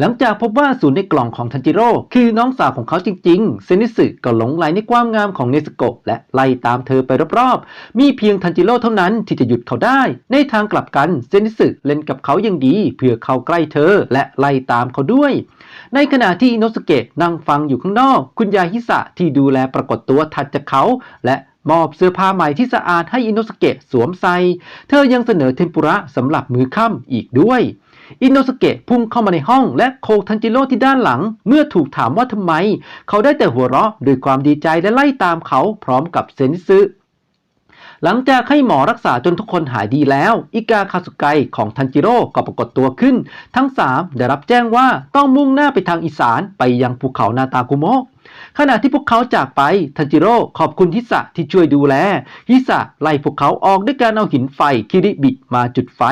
หลังจากพบว่าศูนย์ในกล่องของทันจิโร่คือน้องสาวของเขาจริงๆ เซนิสึก็หลงไหลในความงามของเนสโกะและไล่ตามเธอไปรอบๆ มีเพียงทันจิโร่เท่านั้นที่จะหยุดเขาได้ ในทางกลับกันเซนิสึเล่นกับเขาอย่างดี เพื่อเข้าใกล้เธอและไล่ตามเขาด้วย ในขณะที่อินโนสเกะนั่งฟังอยู่ข้างนอก คุณยายฮิสะที่ดูแลปรากฏตัวถัดจากเขาและมอบเสื้อผ้าใหม่ที่สะอาดให้อินโนสเกะสวมใส่ เธอยังเสนอเทมปุระสำหรับมือค่ำอีกด้วย อินโนสเกะพุ่งเข้ามาในห้องและโคกทันจิโร่ที่ด้านหลัง เมื่อถูกถามว่าทำไม เขาได้แต่หัวเราะด้วยความดีใจและไล่ตามเขาพร้อมกับเซนิซึหลังจากให้หมอรักษาจนทุกคนหายดีแล้ว อิกาคาสุไกของทันจิโร่ก็ปรากฏตัวขึ้น ทั้ง 3 ได้รับแจ้งว่าต้องมุ่งหน้าไปทางอีสานไปยังภูเขานาตากุโมะ ขณะที่พวกเขาจากไปทันจิโร่ขอบคุณฮิสะที่ช่วยดูแล ฮิสะไล่พวกเขาออกด้วยการเอาหินไฟคิริบิมาจุดไฟ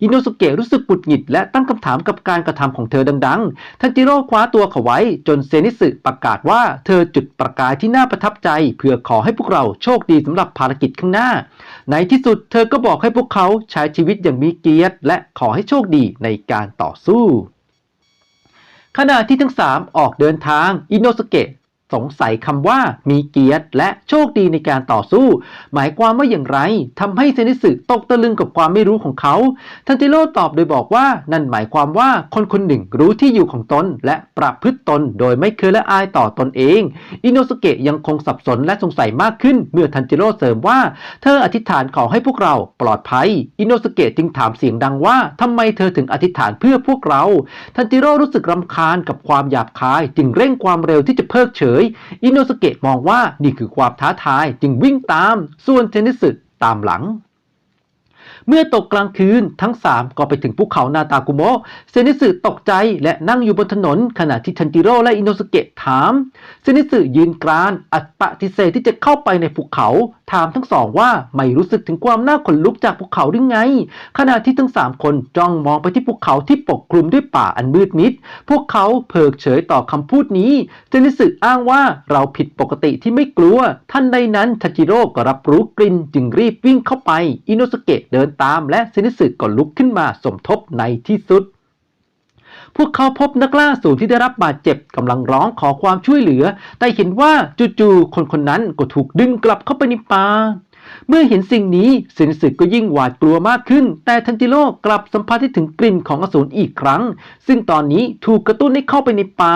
อินโนสุเกะรู้สึกปุดหงิดและตั้งคำถามกับการกระทำของเธอดังๆ ทันจิโร่คว้าตัวเขาไว้จนเซนิสึประกาศว่าเธอจุดประกายที่น่าประทับใจ เพื่อขอให้พวกเราโชคดีสำหรับภารกิจข้างหน้า ในที่สุดเธอก็บอกให้พวกเขาใช้ชีวิตอย่างมีเกียรติ และขอให้โชคดีในการต่อสู้ขณะที่ทั้งสามออกเดินทาง อินโนสเกะ สงสัยคำว่ามีเกียรติและโชคดีในการต่อสู้ หมายความว่าอย่างไรทำให้เซนิสึตกตะลึงกับความไม่รู้ของเขา ทันจิโร่ตอบโดยบอกว่านั่นหมายความว่าคนคนหนึ่งรู้ที่อยู่ของตน และประพฤติตนโดยไม่เคยละอายต่อตนเอง อินโนสเกะยังคงสับสนและสงสัยมากขึ้น เมื่อทันจิโร่เสริมว่า เธออธิษฐานขอให้พวกเราปลอดภัย อินโนสเกะจึงถามเสียงดังว่าทำไมเธอถึงอธิษฐานเพื่อพวกเรา ทันจิโร่รู้สึกรำคาญกับความหยาบคาย จึงเร่งความเร็วที่จะเพิกเฉยอินโนสเกะมองว่านี่คือความท้าทายจึงวิ่งตาม ส่วนเทนนิสึตามหลัง เมื่อตกกลางคืนทั้ง 3 ก็ไปถึงภูเขานาตากุโมะเซนิสึตกใจและนั่งอยู่บนถนนขณะที่ทันจิโร่และอินโนสเกะถาม ซนิสึยืนกราน อัดปฏิเสธที่จะเข้าไปในภูเขา ถามทั้งสองว่าไม่รู้สึกถึงความน่าขนลุกจากภูเขาหรือไง ขณะที่ทั้ง3คนจ้องมองไปที่ภูเขาที่ปกคลุมด้วยป่าอันมืดมิด พวกเขาเพิกเฉยต่อคำพูดนี้เซนิสึอ้างว่าเราผิดปกติที่ไม่กลัว ท่านใดนั้นทันจิโร่ก็รับรู้กลิ่นจึงรีบวิ่งเข้าไป อินโนสเกะเดินตามและเซนิสึก็ลุกขึ้นมาสมทบในที่สุด พวกเขาพบนักล่าศูนย์ที่ได้รับบาดเจ็บกำลังร้องขอความช่วยเหลือ แต่เห็นว่าจู่ๆคนคนนั้นก็ถูกดึงกลับเข้าไปในป่าเมื่อเห็นสิ่งนี้เซนสึก็ยิ่งหวาดกลัวมากขึ้น แต่ทันจิโร่กลับสัมผัสได้ถึงกลิ่นของอสูรอีกครั้ง ซึ่งตอนนี้ถูกกระตุ้นให้เข้าไปในป่า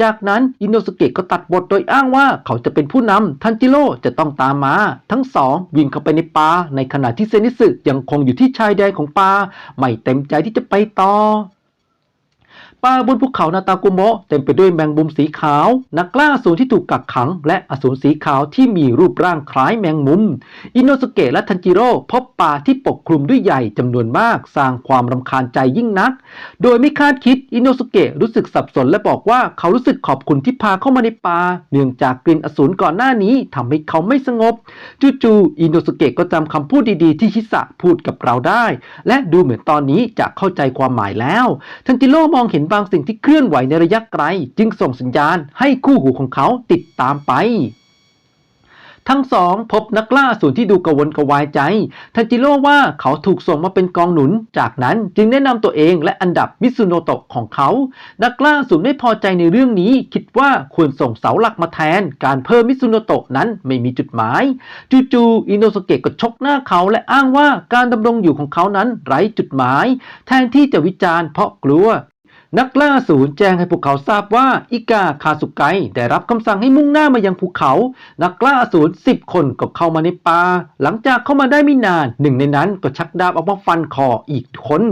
จากนั้นอินโนสเกะก็ตัดบทโดยอ้างว่าเขาจะเป็นผู้นำทันจิโร่จะต้องตามมา ทั้งสองวิ่งเข้าไปในป่าในขณะที่เซนิสึยังคงอยู่ที่ชายแดนของป่าไม่เต็มใจที่จะไปต่อ ป่าบนภูเขานาตากุโมะเต็มไปด้วยแมงมุมสีขาว นักล่าอสูรที่ถูกกักขัง และอสูรสีขาวที่มีรูปร่างคล้ายแมงมุม อินโนสเกะและทันจิโร่พบป่าที่ปกคลุมด้วยใหญ่จำนวนมาก สร้างความรำคาญใจยิ่งนัก โดยไม่คาดคิดอินโนสเกะรู้สึกสับสนและบอกว่าเขารู้สึกขอบคุณที่พาเข้ามาในป่าเนื่องจากกลิ่นอสูรก่อนหน้านี้ทำให้เขาไม่สงบจู่ๆอินโนสเกะก็จำคำพูดดีๆ ที่ฮิสะพูดกับเราได้ และดูเหมือนตอนนี้จะเข้าใจความหมายแล้วทันจิโร่มองเห็นบางสิ่งที่เคลื่อนไหวในระยะไกล จึงส่งสัญญาณให้คู่หูของเขาติดตามไป ทั้งสองพบนักล่าอสูรที่ดูกระวนกระวายใจทันจิโร่ว่าเขาถูกส่งมาเป็นกองหนุน จากนั้นจึงแนะนำตัวเองและอันดับมิซุโนโตะของเขา นักล่าอสูรไม่พอใจในเรื่องนี้ คิดว่าควรส่งเสาหลักมาแทน การเพิ่มมิซุโนโตะนั้นไม่มีจุดหมาย จู่ๆอินโนสเกะก็ชกหน้าเขาและอ้างว่าการดำรงอยู่ของเขานั้นไร้จุดหมาย แทนที่จะวิจารณ์เพราะกลัว นักล่าศูนย์แจ้งให้พวกเขาทราบว่าอิกาคาสุไกได้รับคำสั่งให้มุ่งหน้ามายังภูเขา นักล่าศูนย์สิบคนก็เข้ามาในป่าหลังจากเข้ามาได้ไม่นาน หนึ่งในนั้นก็ชักดาบออกมาฟันคออีกคน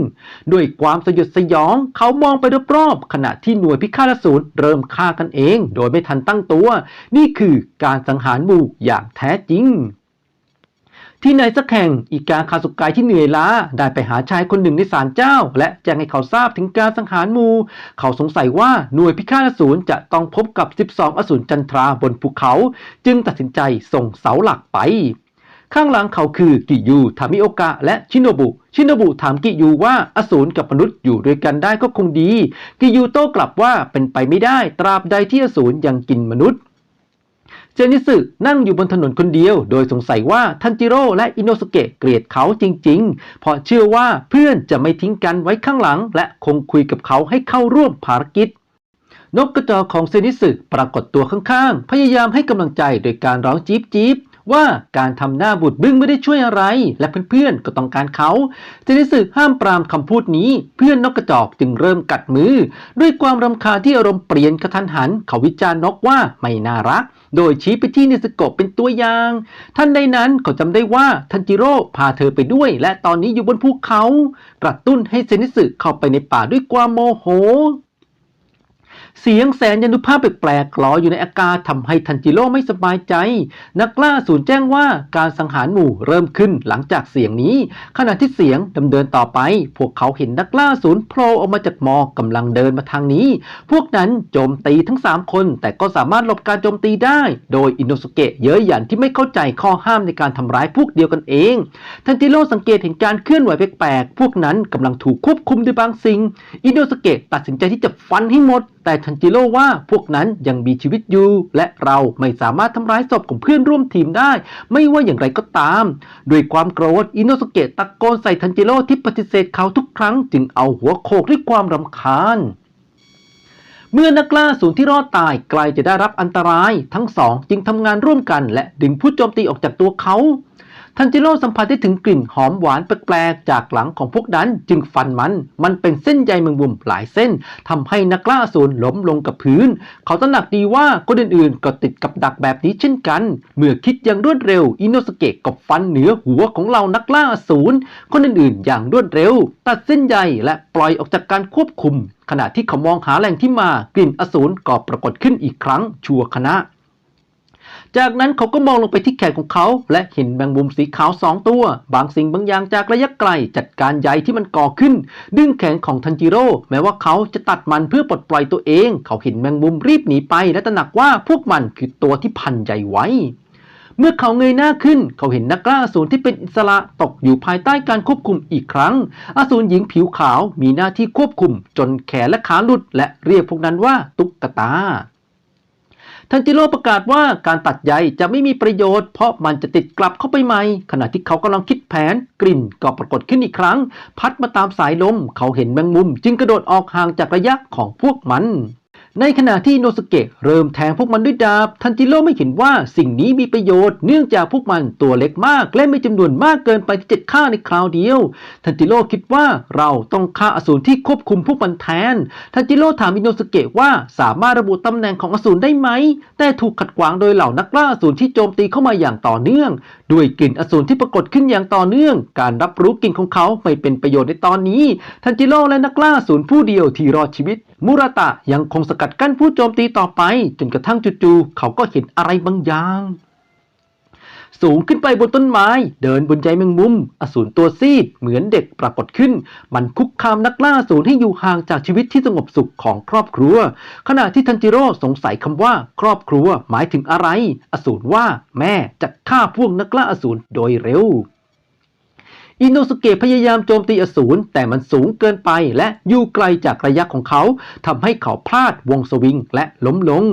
ด้วยความสยดสยอง เขามองไปรอบๆขณะที่หน่วยพิฆาตอสูรเริ่มฆ่ากันเอง โดยไม่ทันตั้งตัว นี่คือการสังหารหมู่อย่างแท้จริง ที่ในสักแห่งอีกาคาสุกายที่เหนื่อยล้าได้ไปหาชายคนหนึ่งในศาลเจ้า และแจ้งให้เขาทราบถึงการสังหารมู เขาสงสัยว่าหน่วยพิฆาตอสูรจะต้องพบกับ 12 อสูรจันทราบนภูเขา จึงตัดสินใจส่งเสาหลักไป ข้างหลังเขาคือกิยูทามิโอกะและชินโนบุ ชินโนบุถามกิยูว่าอสูรกับมนุษย์อยู่ด้วยกันได้ก็คงดี กิยูโต้กลับว่าเป็นไปไม่ได้ตราบใดที่อสูรยังกินมนุษย์ เจนิสึนั่งอยู่บนถนนคนเดียว โดยสงสัยว่าทันจิโร่และอินโนสเกะเกลียดเขาจริงๆ เพราะเชื่อว่าเพื่อนจะไม่ทิ้งกันไว้ข้างหลัง และคงคุยกับเขาให้เข้าร่วมภารกิจ นกกระจอกของเซนิสึปรากฏตัวข้างๆ พยายามให้กำลังใจโดยการร้องจี๊บจี๊บ ว่าการทำหน้าบุดบึ้งไม่ได้ช่วยอะไร และเพื่อนๆก็ต้องการเขาเซนิสึห้ามปรามคำพูดนี้ เพื่อนนกกระจอกจึงเริ่มกัดมือ ด้วยความรำคาญที่อารมณ์เปลี่ยนกระทันหัน เขาวิจารณ์นกว่าไม่น่ารัก โดยชี้ไปที่เนสโกะเป็นตัวอย่าง ท่านใดนั้นเขาจำได้ว่าทันจิโร่พาเธอไปด้วย และตอนนี้อยู่บนภูเขา กระตุ้นให้เซนิสึเข้าไปในป่าด้วยความโมโห เสียงแสนยานุภาพแปลกๆลออยู่ในอากาศทำให้ทันจิโร่ไม่สบายใจ นักล่าศูนย์แจ้งว่าการสังหารหมู่เริ่มขึ้นหลังจากเสียงนี้ ขณะที่เสียงดำเนินต่อไป พวกเขาเห็นนักล่าศูนย์โผล่ออกมาจากหมอกกำลังเดินมาทางนี้ พวกนั้นโจมตีทั้ง 3 คน แต่ก็สามารถหลบการโจมตีได้ โดยอินโนสเกะเย้ยหยันที่ไม่เข้าใจข้อห้ามในการทำร้ายพวกเดียวกันเองทันจิโร่สังเกตเห็นการเคลื่อนไหวแปลกๆพวกนั้นกำลังถูกควบคุมโดยบางสิ่ง อินโนสเกะตัดสินใจที่จะฟันให้หมด แต่ทันจิโร่ว่าพวกนั้นยังมีชีวิตอยู่ และเราไม่สามารถทำร้ายศพของเพื่อนร่วมทีมได้ ไม่ว่าอย่างไรก็ตาม ด้วยความโกรธอินโนสเกะตะโกนใส่ทันจิโร่ที่ปฏิเสธเขาทุกครั้ง จึงเอาหัวโขกด้วยความรำคาญเมื่อนักล่าศูนย์ที่รอดตายใกลจะได้รับอันตราย ทั้งสองจึงทำงานร่วมกัน และดึงผู้โจมตีออกจากตัวเขา ทันจิโร่สัมผัสได้ถึงกลิ่นหอมหวานแปลกๆจากหลังของพวกนั้นจึงฟันมัน มันเป็นเส้นใยแมงมุมหลายเส้นทำให้นักล่าศูนล้มลงกับพื้น เขาตระหนักดีว่าคนอื่นๆ ก็ติดกับดักแบบนี้เช่นกัน เมื่อคิดอย่างรวดเร็ว อินโนสเกะก็ฟันเหนือหัวของเรานักล่าศูนคนอื่นๆ อย่างรวดเร็ว ตัดเส้นใยและปล่อยออกจากการควบคุม ขณะที่เขามองหาแหล่งที่มากลิ่นอสูรก็ปรากฏขึ้นอีกครั้ง ชัวขณะ จากนั้นเขาก็มองลงไปที่แขนของเขา และเห็นแมงมุมสีขาวสองตัว บางสิ่งบางอย่างจากระยะไกลจัดการใยที่มันก่อขึ้น ดึงแขนของทันจิโร่แม้ว่าเขาจะตัดมันเพื่อปลดปล่อยตัวเอง เขาเห็นแมงมุมรีบหนีไป และตระหนักว่าพวกมันคือตัวที่พันใยไว้เมื่อเขาเงยหน้าขึ้น เขาเห็นนักล่าอสูรที่เป็นอิสระตกอยู่ภายใต้การควบคุมอีกครั้ง อสูรหญิงผิวขาวมีหน้าที่ควบคุม จนแขนและขาหลุด และเรียกพวกนั้นว่าตุ๊กตา ทันจิโร่ประกาศว่าการตัดใยจะไม่มีประโยชน์เพราะมันจะติดกลับเข้าไปใหม่ ขณะที่เขากำลังคิดแผน กลิ่นก็ปรากฏขึ้นอีกครั้ง พัดมาตามสายลม เขาเห็นแมงมุม จึงกระโดดออกห่างจากระยะของพวกมัน ในขณะที่โนสเกะเริ่มแทงพวกมันด้วยดาบ ทันจิโร่ไม่เห็นว่าสิ่งนี้มีประโยชน์เนื่องจากพวกมันตัวเล็กมาก และมีจำนวนมากเกินไปที่จะฆ่าในคราวเดียว ทันจิโร่คิดว่าเราต้องฆ่าอสูรที่ควบคุมพวกมันแทน ทันจิโร่ถามอินโนสเกะว่าสามารถระบุตำแหน่งของอสูรได้ไหม แต่ถูกขัดขวางโดยเหล่านักล่าอสูรที่โจมตีเข้ามาอย่างต่อเนื่องด้วยกลิ่นอสูรที่ปรากฏขึ้นอย่างต่อเนื่อง การรับรู้กลิ่นของเขาไม่เป็นประโยชน์ในตอนนี้ ทันจิโร่และนักล่าสูรผู้เดียวที่รอดชีวิตมุราตะยังคงสกัดกั้นผู้โจมตีต่อไป จนกระทั่งจู่ๆเขาก็เห็นอะไรบางอย่าง สูงขึ้นไปบนต้นไม้ เดินบนใจแมงมุม อสูรตัวซีด เหมือนเด็กปรากฏขึ้น มันคุกคามนักล่าอสูรให้อยู่ห่างจากชีวิตที่สงบสุขของครอบครัว ขณะที่ทันจิโร่สงสัยคำว่า ครอบครัวหมายถึงอะไร อสูรว่าแม่จะฆ่าพวกนักล่าอสูรโดยเร็ว อินโนสเกะพยายามโจมตีอสูรแต่มันสูงเกินไปและอยู่ไกลจากระยะของเขาทำให้เขาพลาดวงสวิงและล้มลง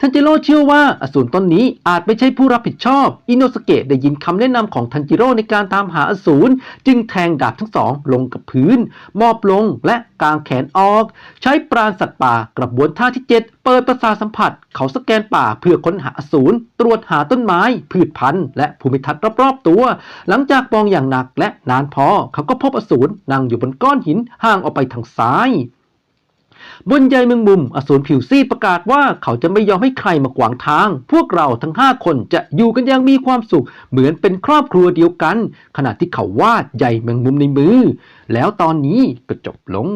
ทันจิโร่เชื่อว่าอสูรต้นนี้อาจไม่ใช่ผู้รับผิดชอบ อินโนสเกะได้ยินคำแนะนำของทันจิโร่ในการตามหาอสูรจึงแทงดาบทั้งสองลงกับพื้น มอบลงและกางแขนออก ใช้ปราณสัตว์ป่ากระบวนท่าที่ 7 เปิดประสาสัมผัส เขาสแกนป่าเพื่อค้นหาอสูรตรวจหาต้นไม้ พืชพันธุ์และภูมิทัศน์รอบๆตัว หลังจากมองอย่างหนักและนานพอเขาก็พบอสูรนั่งอยู่บนก้อนหินห่างออกไปทางซ้าย บนใยเมืองมุมอสูรผิวซีดประกาศว่าเขาจะไม่ยอมให้ใครมาขวางทาง พวกเราทั้งห้าคนจะอยู่กันอย่างมีความสุข เหมือนเป็นครอบครัวเดียวกัน ขณะที่เขาวาดใยเมืองมุมในมือ แล้วตอนนี้ก็จบลง